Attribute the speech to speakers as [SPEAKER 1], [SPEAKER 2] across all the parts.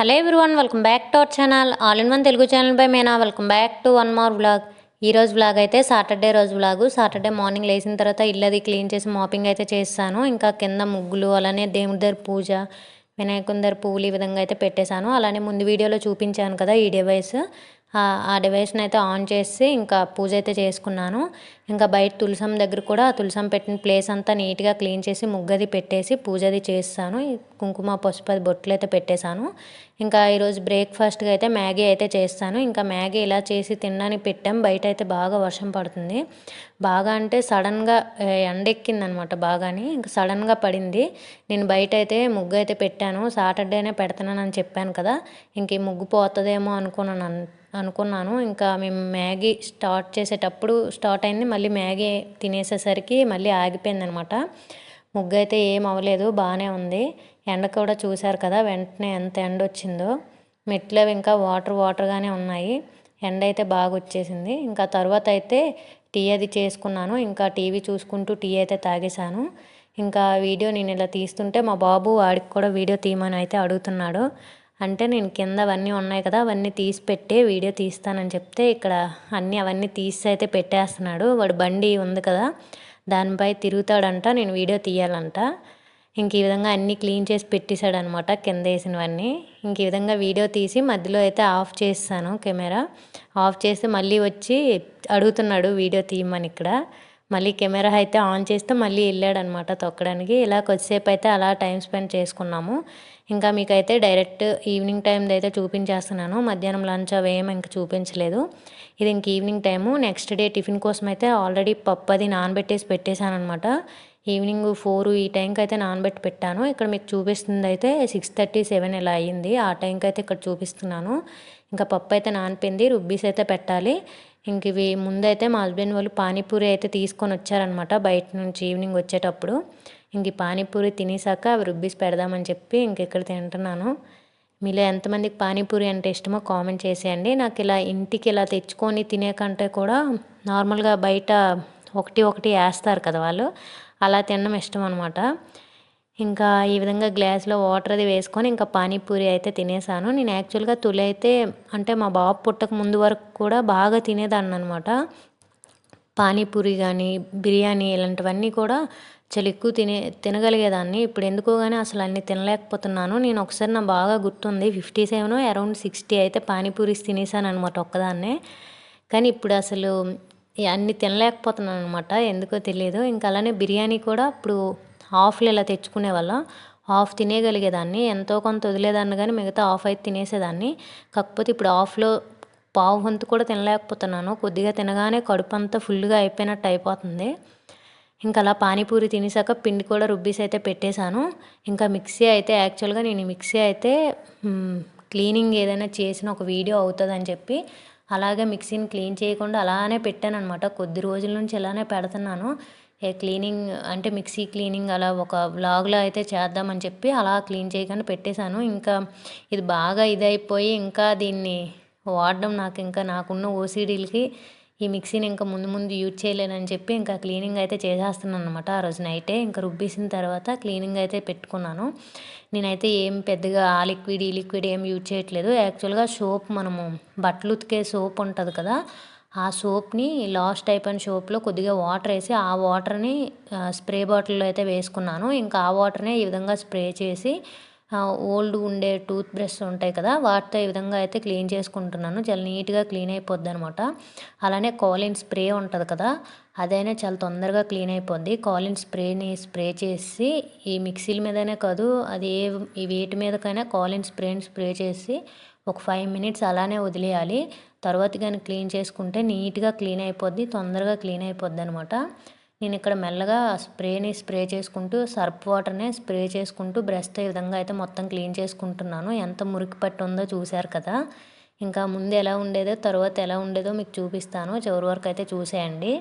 [SPEAKER 1] Hello everyone welcome back to our channel. All in one Telugu channel by Meena. Welcome back to one more vlog. ఈ రోజు vlog అయితే Saturday రోజు vlog. Saturday morning లేచిన తర్వాత ఇల్లు అది clean చేసి మాపింగ్ అయితే చేస్తాను. ఇంకా కింద ముగ్గులు అలానే దేవుడి దగ్గర పూజ వినాయకుని దగ్గర పువ్వులు ఈ విధంగా అయితే పెట్టేశాను. అలానే ముందు వీడియోలో చూపించాను కదా ఈ డివైస్ ఆ- డివైస్ని అయితే ఆన్ చేసి ఇంకా పూజ అయితే చేసుకున్నాను. ఇంకా బయట తులసం దగ్గర కూడా తులసం పెట్టిన ప్లేస్ అంతా నీట్గా క్లీన్ చేసి ముగ్గది పెట్టేసి పూజది చేస్తాను. కుంకుమ పసుపు అది బొట్లు అయితే పెట్టేశాను. ఇంకా ఈరోజు బ్రేక్ఫాస్ట్గా అయితే మ్యాగీ అయితే చేస్తాను. ఇంకా మ్యాగీ ఇలా చేసి తినడానికి పెట్టాం. బయట అయితే బాగా వర్షం పడుతుంది. బాగా అంటే సడన్గా ఎండెక్కిందనమాట బాగాని. ఇంకా సడన్గా పడింది. నేను బయట అయితే ముగ్గు అయితే పెట్టాను. సాటర్డేనే పెడతానని చెప్పాను కదా. ఇంక ఈ ముగ్గు పోతుందేమో అనుకున్నాను. అనుకున్నాను. ఇంకా మేము మ్యాగీ స్టార్ట్ చేసేటప్పుడు స్టార్ట్ అయింది. మళ్ళీ మ్యాగీ తినేసేసరికి మళ్ళీ ఆగిపోయింది అనమాట ముగ్గు అయితే ఏం అవ్వలేదు బాగానే ఉంది. ఎండ కూడా చూశారు కదా వెంటనే ఎంత ఎండ వచ్చిందో. మెట్లు ఇంకా వాటర్ వాటర్గానే ఉన్నాయి. ఎండ అయితే బాగా వచ్చేసింది. ఇంకా తర్వాత అయితే టీ అది చేసుకున్నాను. ఇంకా టీవీ చూసుకుంటూ టీ అయితే తాగేశాను. ఇంకా వీడియో నేను ఇలా తీస్తుంటే మా బాబు వాడికి కూడా వీడియో తీయమని అయితే అడుగుతున్నాడు. అంటే నేను కింద అవన్నీ ఉన్నాయి కదా అవన్నీ తీసి పెట్టి వీడియో తీస్తానని చెప్తే ఇక్కడ అన్నీ అవన్నీ తీసి అయితే పెట్టేస్తున్నాడు. వాడు బండి ఉంది కదా దానిపై తిరుగుతాడంట నేను వీడియో తీయాలంట. ఇంక ఈ విధంగా అన్నీ క్లీన్ చేసి పెట్టేశాడనమాట కింద వేసినవన్నీ. ఇంక ఈ విధంగా వీడియో తీసి మధ్యలో అయితే ఆఫ్ చేస్తాను కెమెరా. ఆఫ్ చేసి మళ్ళీ వచ్చి అడుగుతున్నాడు వీడియో తీయమని ఇక్కడ. మళ్ళీ కెమెరా అయితే ఆన్ చేస్తే మళ్ళీ వెళ్ళాడనమాట తొక్కడానికి. ఇలా కొద్దిసేపు అయితే అలా టైం స్పెండ్ చేసుకున్నాము. ఇంకా మీకైతే డైరెక్ట్ ఈవినింగ్ టైంది అయితే చూపించేస్తున్నాను. మధ్యాహ్నం లంచ్ అవేం ఇంకా చూపించలేదు. ఇది ఇంక evening time. Next day tiffin కోసం అయితే ఆల్రెడీ పప్పు అది నానబెట్టేసి పెట్టేశాను అనమాట ఈవినింగ్ ఫోర్ ఈ టైంకి అయితే నానబెట్టి పెట్టాను. ఇక్కడ మీకు చూపిస్తుంది అయితే సిక్స్ థర్టీ సెవెన్ ఇలా అయ్యింది. ఆ టైంకి అయితే ఇక్కడ చూపిస్తున్నాను. ఇంకా పప్పు అయితే నానిపోయింది రుబ్బీస్ అయితే పెట్టాలి. ఇంక ఇవి ముందైతే మా హస్బెండ్ వాళ్ళు పానీపూరి అయితే తీసుకొని వచ్చారనమాట బయట నుంచి ఈవినింగ్ వచ్చేటప్పుడు. ఇంక ఈ పానీపూరి తినేసాక అవి రుబ్బీస్ పెడదామని చెప్పి ఇంక ఇక్కడ తింటున్నాను. మీలో ఎంతమందికి పానీపూరి అంటే ఇష్టమో కామెంట్ చేసేయండి. నాకు ఇలా ఇంటికి ఇలా తెచ్చుకొని తినే కంటే కూడా నార్మల్గా బయట ఒకటి ఒకటి వేస్తారు కదా వాళ్ళు. అలా తినడం ఇష్టం అనమాట ఇంకా ఈ విధంగా గ్లాస్లో వాటర్ అది వేసుకొని ఇంకా పానీపూరి అయితే తినేసాను నేను యాక్చువల్గా తొలి అయితే అంటే మా బాబు పుట్టక ముందు వరకు కూడా బాగా తినేదాన్ని అనమాట పానీపూరి కానీ బిర్యానీ ఇలాంటివన్నీ కూడా చాలా ఎక్కువ తినే తినగలిగేదాన్ని. ఇప్పుడు ఎందుకో కానీ అసలు అన్ని తినలేకపోతున్నాను. నేను ఒకసారి నా బాగా గుర్తుంది. ఫిఫ్టీ సెవెన్ అరౌండ్ సిక్స్టీ అయితే పానీపూరీస్ తినేసాను అనమాట ఒక్కదాన్నే. కానీ ఇప్పుడు అసలు అన్ని తినలేకపోతున్నాను అనమాట ఎందుకో తెలియదు ఇంకా అలానే బిర్యానీ కూడా ఇప్పుడు హాఫ్లు ఇలా తెచ్చుకునే వల్ల హాఫ్ తినేయగలిగేదాన్ని. ఎంతో కొంత వదిలేదాన్ని కానీ మిగతా హాఫ్ అయితే తినేసేదాన్ని. కాకపోతే ఇప్పుడు హాఫ్లో పావు వంతు కూడా తినలేకపోతున్నాను. కొద్దిగా తినగానే కడుపు అంతా ఫుల్గా అయిపోయినట్టు అయిపోతుంది. ఇంకా అలా పానీపూరి తినేసాక పిండి కూడా రుబ్బీస్ అయితే పెట్టేశాను. ఇంకా మిక్సీ అయితే యాక్చువల్గా నేను మిక్సీ అయితే క్లీనింగ్ ఏదైనా చేసిన ఒక వీడియో అవుతుందని చెప్పి అలాగే మిక్సీని క్లీన్ చేయకుండా అలానే పెట్టాను అనమాట కొద్ది రోజుల నుంచి ఇలానే పెడుతున్నాను. ఏ క్లీనింగ్ అంటే మిక్సీ క్లీనింగ్ అలా ఒక వ్లాగ్లో అయితే చేద్దామని చెప్పి అలా క్లీన్ చేయకుండా పెట్టేశాను. ఇంకా ఇది బాగా ఇదైపోయి ఇంకా దీన్ని వాడడం నాకు ఇంకా నాకున్న ఓసీడీలకి ఈ మిక్సీని ఇంకా ముందు ముందు యూజ్ చేయలేనని చెప్పి ఇంకా క్లీనింగ్ అయితే చేసేస్తున్నాను అనమాట ఆ రోజు నైటే ఇంకా రుబ్బేసిన తర్వాత క్లీనింగ్ అయితే పెట్టుకున్నాను. నేనైతే ఏం పెద్దగా ఆ లిక్విడ్ ఈ లిక్విడ్ ఏం యూజ్ చేయట్లేదు. యాక్చువల్గా సోప్ మనము బట్టలు ఉతికే సోప్ ఉంటుంది కదా ఆ సోప్ని లాస్ట్ టైప్ అండ్ సోప్లో కొద్దిగా వాటర్ వేసి ఆ వాటర్ని స్ప్రే బాటిల్లో అయితే వేసుకున్నాను. ఇంకా ఆ వాటర్నే ఈ విధంగా స్ప్రే చేసి ఓల్డ్ ఉండే టూత్ బ్రష్ ఉంటాయి కదా వాటితో ఈ విధంగా అయితే క్లీన్ చేసుకుంటున్నాను. చాలా నీట్గా క్లీన్ అయిపోద్ది అనమాట అలానే కాలిన్ స్ప్రే ఉంటుంది కదా అదైనా చాలా తొందరగా క్లీన్ అయిపోద్ది. కాలిన్ స్ప్రేని స్ప్రే చేసి ఈ మిక్సీల మీదనే కాదు అది ఏ ఈ వేటి మీదకైనా కాలిన్ స్ప్రేని స్ప్రే చేసి ఒక ఫైవ్ మినిట్స్ అలానే వదిలేయాలి. తర్వాత కానీ క్లీన్ చేసుకుంటే నీట్గా క్లీన్ అయిపోద్ది తొందరగా క్లీన్ అయిపోద్ది అనమాట నేను ఇక్కడ మెల్లగా స్ప్రేని స్ప్రే చేసుకుంటూ సర్ఫ్ వాటర్ని స్ప్రే చేసుకుంటూ బ్రష్తో ఈ విధంగా అయితే మొత్తం క్లీన్ చేసుకుంటున్నాను. ఎంత మురికి పట్టి ఉందో చూశారు కదా. ఇంకా ముందు ఎలా ఉండేదో తర్వాత ఎలా ఉండేదో మీకు చూపిస్తాను. చివరి వరకు అయితే చూసేయండి.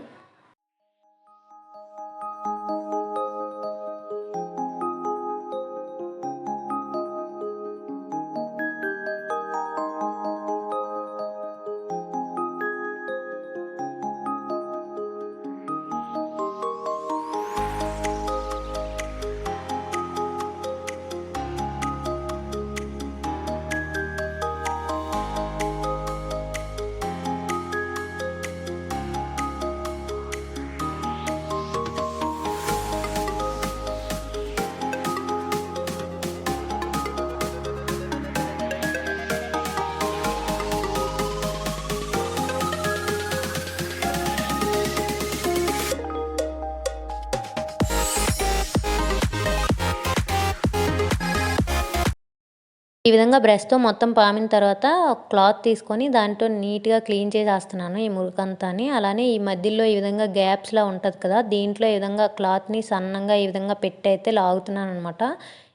[SPEAKER 1] ఈ విధంగా బ్రష్తో మొత్తం పామిన తర్వాత క్లాత్ తీసుకొని దాంట్లో నీట్గా క్లీన్ చేసేస్తున్నాను ఈ మురికంతాని అలానే ఈ మధ్యలో ఈ విధంగా గ్యాప్స్లా ఉంటుంది కదా దీంట్లో ఈ విధంగా క్లాత్ని సన్నంగా ఈ విధంగా పెట్టి అయితే లాగుతున్నాను అనమాట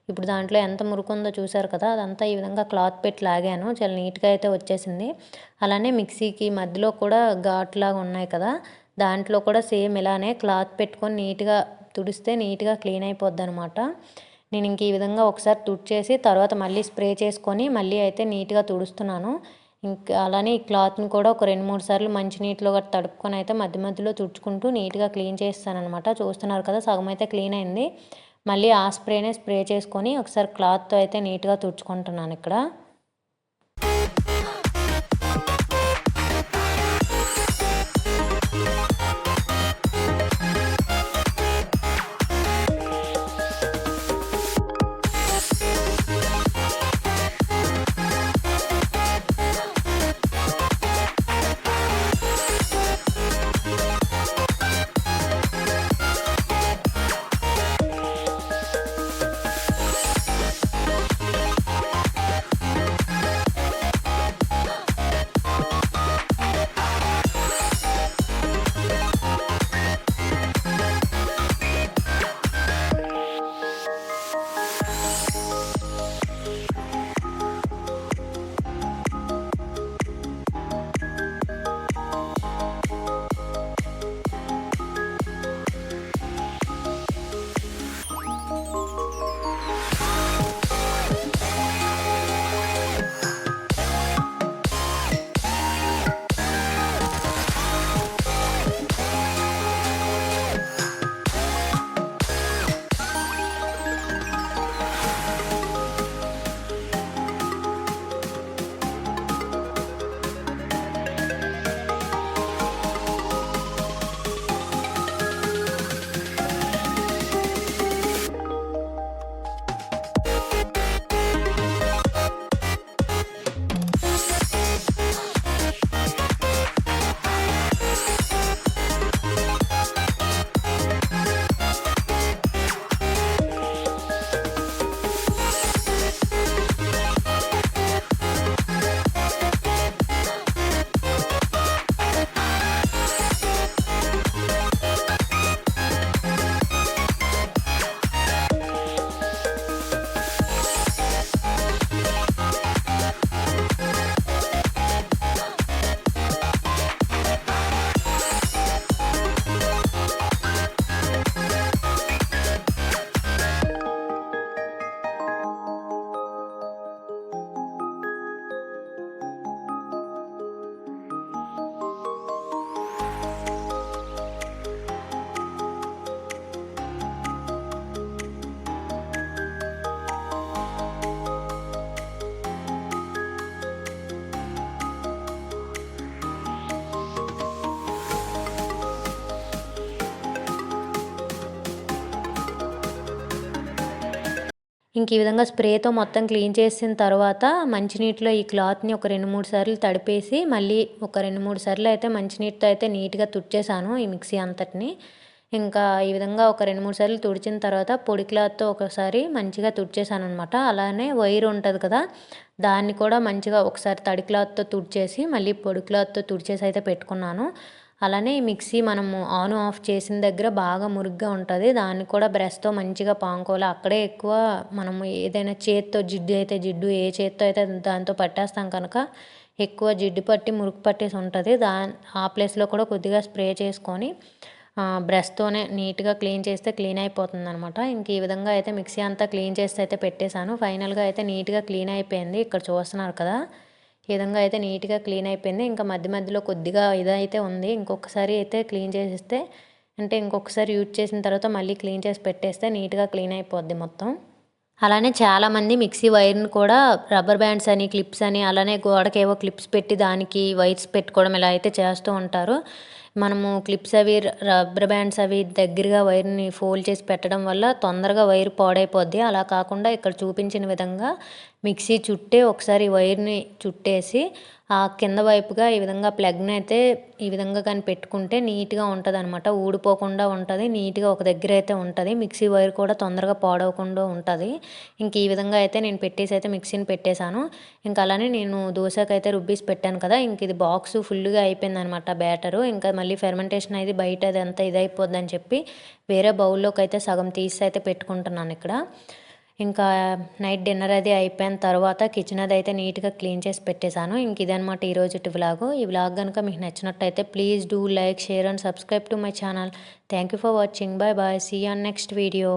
[SPEAKER 1] ఇప్పుడు దాంట్లో ఎంత మురుకు ఉందో చూసారు కదా అదంతా ఈ విధంగా క్లాత్ పెట్టి లాగాను చాలా నీట్గా అయితే వచ్చేసింది. అలానే మిక్సీకి మధ్యలో కూడా ఘాట్లాగా ఉన్నాయి కదా దాంట్లో కూడా సేమ్ ఇలానే క్లాత్ పెట్టుకొని నీట్గా తుడిస్తే నీట్గా క్లీన్ అయిపోద్ది అనమాట నేను ఇంక ఈ విధంగా ఒకసారి తుడిచేసి తర్వాత మళ్ళీ స్ప్రే చేసుకొని మళ్ళీ అయితే నీట్గా తుడుస్తున్నాను. ఇంకా అలానే ఈ క్లాత్ని కూడా ఒక రెండు మూడు సార్లు మంచి నీటిలో గట్రా తడుపుకొని అయితే మధ్య మధ్యలో తుడుచుకుంటూ నీట్గా క్లీన్ చేస్తాను అనమాట చూస్తున్నారు కదా సగం అయితే క్లీన్ అయింది. మళ్ళీ ఆ స్ప్రేనే స్ప్రే చేసుకొని ఒకసారి క్లాత్తో అయితే నీట్గా తుడుచుకుంటున్నాను ఇక్కడ. ఇంక ఈ విధంగా స్ప్రేతో మొత్తం క్లీన్ చేసిన తర్వాత మంచినీటిలో ఈ క్లాత్ని ఒక రెండు మూడు సార్లు తడిపేసి మళ్ళీ ఒక రెండు మూడు సార్లు అయితే మంచినీటితో అయితే నీట్గా తుడిచేసాను ఈ మిక్సీ అంతటిని. ఇంకా ఈ విధంగా ఒక రెండు మూడు సార్లు తుడిచిన తర్వాత పొడి క్లాత్తో ఒకసారి మంచిగా తుడిచేసాను అనమాట అలానే వైర్ ఉంటుంది కదా దాన్ని కూడా మంచిగా ఒకసారి తడి క్లాత్తో తుడిచేసి మళ్ళీ పొడి క్లాత్తో తుడిచేసి అయితే పెట్టుకున్నాను. అలానే మిక్సీ మనము ఆన్ ఆఫ్ చేసిన దగ్గర బాగా మురుగ్గా ఉంటుంది. దాన్ని కూడా బ్రష్తో మంచిగా పాముకోవాలి అక్కడే ఎక్కువ మనము ఏదైనా చేత్తో జిడ్డు అయితే జిడ్డు ఏ చేత్తో అయితే దాంతో పట్టేస్తాం కనుక ఎక్కువ జిడ్డు పట్టి మురుగు పట్టేసి ఉంటుంది. దా ఆ ప్లేస్లో కూడా కొద్దిగా స్ప్రే చేసుకొని బ్రష్తోనే నీట్గా క్లీన్ చేస్తే క్లీన్ అయిపోతుంది అనమాట ఇంక ఈ విధంగా అయితే మిక్సీ అంతా క్లీన్ చేస్తే అయితే పెట్టేశాను. ఫైనల్గా అయితే నీట్గా క్లీన్ అయిపోయింది. ఇక్కడ చూస్తున్నారు కదా. ఈ విధంగా అయితే నీట్గా క్లీన్ అయిపోయింది. ఇంకా మధ్య మధ్యలో కొద్దిగా ఇదైతే ఉంది. ఇంకొకసారి అయితే క్లీన్ చేసేస్తే అంటే ఇంకొకసారి యూజ్ చేసిన తర్వాత మళ్ళీ క్లీన్ చేసి పెట్టేస్తే నీట్గా క్లీన్ అయిపోద్ది మొత్తం. అలానే చాలామంది మిక్సీ వైర్ని కూడా రబ్బర్ బ్యాండ్స్ అని క్లిప్స్ అని అలానే గోడకి ఏవో క్లిప్స్ పెట్టి దానికి వైర్స్ పెట్టుకోవడం ఇలా అయితే చేస్తూ ఉంటారు. మనము క్లిప్స్ అవి రబ్బర్ బ్యాండ్స్ అవి దగ్గరగా వైర్ని ఫోల్డ్ చేసి పెట్టడం వల్ల తొందరగా వైర్ పాడైపోద్ది. అలా కాకుండా ఇక్కడ చూపించిన విధంగా మిక్సీ చుట్టే ఒకసారి వైర్ని చుట్టేసి ఆ కింద వైపుగా ఈ విధంగా ప్లగ్ని అయితే ఈ విధంగా కానీ పెట్టుకుంటే నీట్గా ఉంటుంది అనమాట ఊడిపోకుండా ఉంటుంది. నీట్గా ఒక దగ్గర అయితే ఉంటుంది. మిక్సీ వైర్ కూడా తొందరగా పాడవకుండా ఉంటుంది. ఇంక ఈ విధంగా అయితే నేను పెట్టేసి అయితే మిక్సీని పెట్టేశాను. ఇంకా అలానే నేను దోశకైతే రుబ్బీస్ పెట్టాను కదా ఇంక ఇది బాక్స్ ఫుల్గా అయిపోయింది అనమాట బ్యాటరు. ఇంకా మళ్ళీ ఫెర్మెంటేషన్ అయితే బయట అదంతా ఇదైపోద్ది అని చెప్పి వేరే బౌల్లోకి అయితే సగం తీసి అయితే పెట్టుకుంటున్నాను ఇక్కడ. ఇంకా నైట్ డిన్నర్ అది అయిపోయిన తర్వాత కిచెన్ అది అయితే నీట్గా క్లీన్ చేసి పెట్టేశాను. ఇంక ఇదనమాట ఈరోజు వ్లాగ్. ఈ వ్లాగ్ కనుక మీకు నచ్చినట్టయితే please do like share and subscribe to my channel. Thank you for watching. Bye bye see on next video